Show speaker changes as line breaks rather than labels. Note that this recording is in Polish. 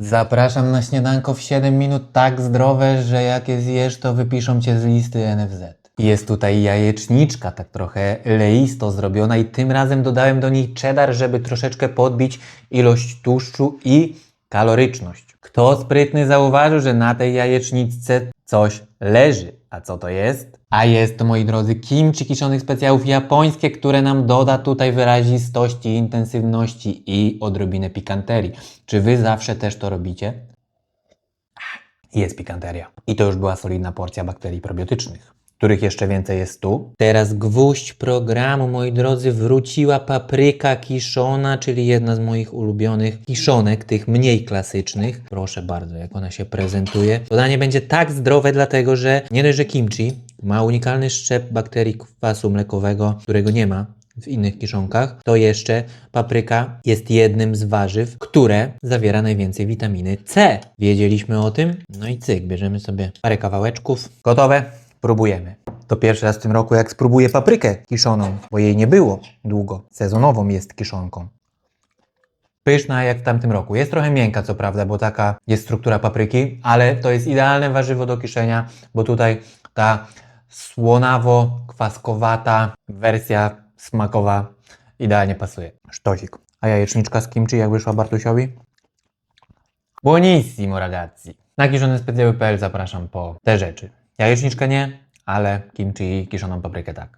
Zapraszam na śniadanko w 7 minut tak zdrowe, że jak je zjesz, to wypiszą cię z listy NFZ. Jest tutaj jajeczniczka, tak trochę leisto zrobiona i tym razem dodałem do niej cheddar, żeby troszeczkę podbić ilość tłuszczu i kaloryczność. Kto sprytny zauważył, że na tej jajeczniczce coś leży. A co to jest? A jest to, moi drodzy, kimchi kiszonych specjałów japońskie, które nam doda tutaj wyrazistości, intensywności i odrobinę pikanterii. Czy wy zawsze też to robicie? Jest pikanteria. I to już była solidna porcja bakterii probiotycznych, których jeszcze więcej jest tu. Teraz gwóźdź programu, moi drodzy, wróciła papryka kiszona, czyli jedna z moich ulubionych kiszonek, tych mniej klasycznych. Proszę bardzo, jak ona się prezentuje. To danie będzie tak zdrowe, dlatego że nie dość, że kimchi ma unikalny szczep bakterii kwasu mlekowego, którego nie ma w innych kiszonkach, to jeszcze papryka jest jednym z warzyw, które zawiera najwięcej witaminy C. Wiedzieliśmy o tym? No i cyk, bierzemy sobie parę kawałeczków. Gotowe? Próbujemy. To pierwszy raz w tym roku, jak spróbuję paprykę kiszoną, bo jej nie było długo. Sezonową jest kiszonką. Pyszna jak w tamtym roku. Jest trochę miękka, co prawda, bo taka jest struktura papryki, ale to jest idealne warzywo do kiszenia, bo tutaj ta słonawo-kwaskowata wersja smakowa idealnie pasuje. Sztosik. A jajeczniczka z kimchi jak wyszła Bartusiowi? Buonissimo ragazzi. Na kiszonespecjały.pl zapraszam po te rzeczy. Jajeczniczkę nie, ale kimchi i kiszoną paprykę tak.